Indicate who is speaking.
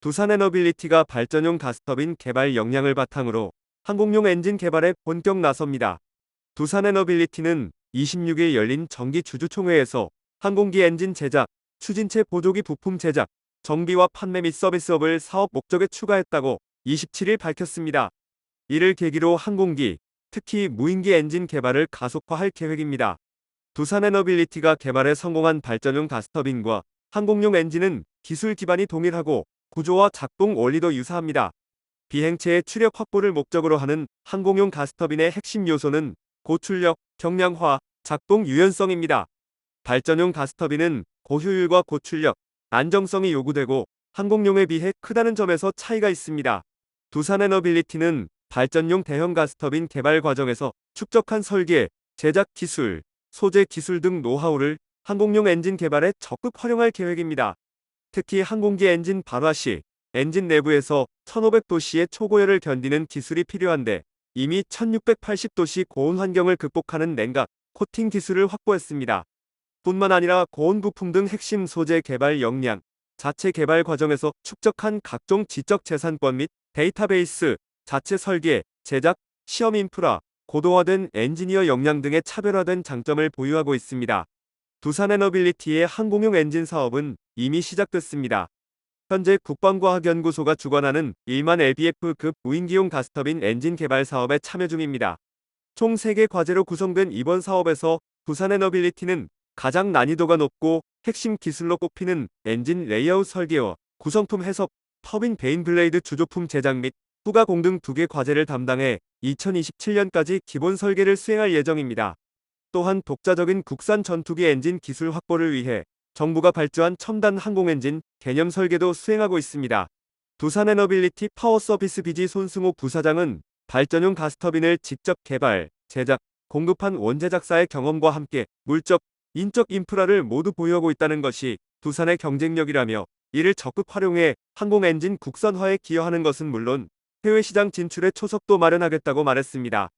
Speaker 1: 두산에너빌리티가 발전용 가스터빈 개발 역량을 바탕으로 항공용 엔진 개발에 본격 나섭니다. 두산에너빌리티는 26일 열린 정기 주주총회에서 항공기 엔진 제작, 추진체 보조기 부품 제작, 정비와 판매 및 서비스업을 사업 목적에 추가했다고 27일 밝혔습니다. 이를 계기로 항공기, 특히 무인기 엔진 개발을 가속화할 계획입니다. 두산에너빌리티가 개발에 성공한 발전용 가스터빈과 항공용 엔진은 기술 기반이 동일하고 구조와 작동 원리도 유사합니다. 비행체의 추력 확보를 목적으로 하는 항공용 가스터빈의 핵심 요소는 고출력, 경량화, 작동 유연성입니다. 발전용 가스터빈은 고효율과 고출력, 안정성이 요구되고 항공용에 비해 크다는 점에서 차이가 있습니다. 두산에너빌리티는 발전용 대형 가스터빈 개발 과정에서 축적한 설계, 제작 기술, 소재 기술 등 노하우를 항공용 엔진 개발에 적극 활용할 계획입니다. 특히 항공기 엔진 발화 시 엔진 내부에서 1500도씨의 초고열을 견디는 기술이 필요한데 이미 1680도씨 고온 환경을 극복하는 냉각, 코팅 기술을 확보했습니다. 뿐만 아니라 고온 부품 등 핵심 소재 개발 역량, 자체 개발 과정에서 축적한 각종 지적 재산권 및 데이터베이스, 자체 설계, 제작, 시험 인프라, 고도화된 엔지니어 역량 등의 차별화된 장점을 보유하고 있습니다. 두산에너빌리티의 항공용 엔진 사업은 이미 시작됐습니다. 현재 국방과학연구소가 주관하는 1만 LBF급 무인기용 가스터빈 엔진 개발 사업에 참여 중입니다. 총 3개 과제로 구성된 이번 사업에서 두산에너빌리티는 가장 난이도가 높고 핵심 기술로 꼽히는 엔진 레이아웃 설계와 구성품 해석, 터빈 베인 블레이드 주조품 제작 및 후가 공등 2개 과제를 담당해 2027년까지 기본 설계를 수행할 예정입니다. 또한 독자적인 국산 전투기 엔진 기술 확보를 위해 정부가 발주한 첨단 항공 엔진 개념 설계도 수행하고 있습니다. 두산에너빌리티 파워서비스 비지 손승호 부사장은 발전용 가스터빈을 직접 개발, 제작, 공급한 원제작사의 경험과 함께 물적, 인적 인프라를 모두 보유하고 있다는 것이 두산의 경쟁력이라며 이를 적극 활용해 항공 엔진 국산화에 기여하는 것은 물론 해외 시장 진출에 초석도 마련하겠다고 말했습니다.